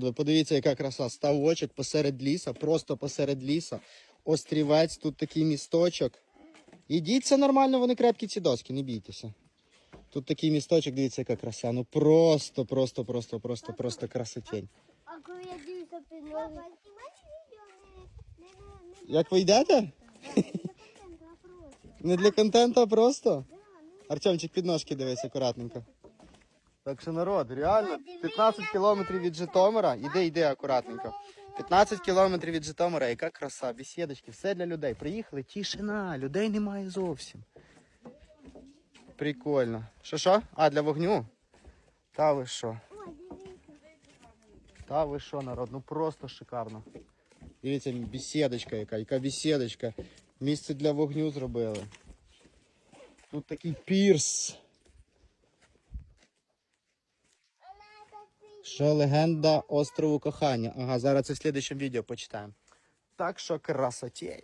Ви подивіться, яка краса. Ставочок посеред ліса, просто посеред ліса. Острівець, тут такий місточок. Ідіть, це нормально, вони крепкі ці доски, не бійтеся. Тут такий місточок, дивіться, яка краса. Ну просто, просто, просто, просто, просто красотень. А коли я дивлюся під ноги. Як ви йдете? Не для контенту, а просто? Артемчик, під ножки дивись акуратненько. Так що народ, реально, 15 кілометрів від Житомира. Іди, йди акуратненько. 15 кілометрів від Житомира, яка краса, бесідочки, все для людей. Приїхали, тишина, людей немає зовсім. Прикольно. Що що? А, для вогню? Та ви що? Та ви що, народ, ну просто шикарно. Дивіться, бесідочка яка, яка бесідочка. Місце для вогню зробили. Тут такий пірс. Що легенда острову кохання. Ага, зараз це в слідчому відео почитаємо. Так що красотень.